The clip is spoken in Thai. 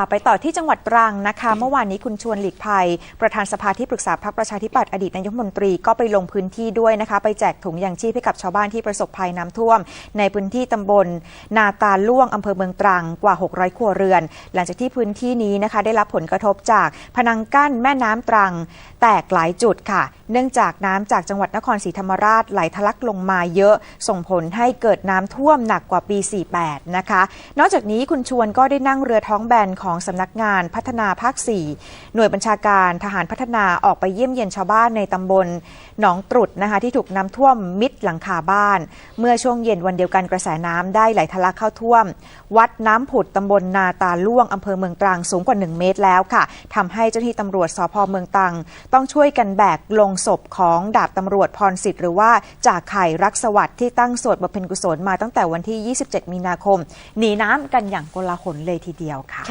อะไปต่อที่จังหวัดตรังนะคะ เมื่อวานนี้คุณชวนหลีกภัย ประธานสภาที่ปรึกษาพรรคประชาธิปัตย์อดีตนายกรัฐมนตรีก็ไปลงพื้นที่ด้วยนะคะ ไปแจกถุงยางชีพให้กับชาวบ้านที่ประสบภัยน้ำท่วม ในพื้นที่ตำบล นาตาล่วงอำเภอเมืองตรังกว่า 600 ครัวเรือน หลังจากที่พื้นที่นี้นะคะได้รับผลกระทบจากพนังกั้นแม่น้ำตรัง แตกหลายจุดค่ะ เนื่องจากน้ำจากจังหวัดนครศรีธรรมราชไหลทะลักลงมาเยอะ ส่งผลให้เกิดน้ำท่วมหนักกว่าปี 48 นะคะ นอกจากนี้คุณชวนก็ได้นั่งเรือท้องแบนของรองสำนักงานพัฒนาภาค 4 หน่วยบัญชาการทหารพัฒนาออกไปเยี่ยมเยียนชาวบ้านในตำบลหนองตรุดนะคะที่ถูกน้ำท่วมมิดหลังคาบ้าน เมื่อช่วงเย็นวันเดียวกันกระแสน้ำได้ไหลทะลักเข้าท่วม วัดน้ำผุดตำบลนาตาล่วงอำเภอเมืองตรังสูงกว่า 1 เมตรแล้วค่ะทำให้เจ้าหน้าที่ตำรวจสพเมืองตรัง ต้องช่วยกันแบกลงศพของดาบตำรวจพรสิทธิ์หรือว่าจ่าไข่รักสวัสดิ์ที่ตั้งสวดบำเพ็ญกุศลมาตั้งแต่วันที่ 27 มีนาคม หนีน้ำกันอย่างโกลาหลเลยทีเดียวค่ะ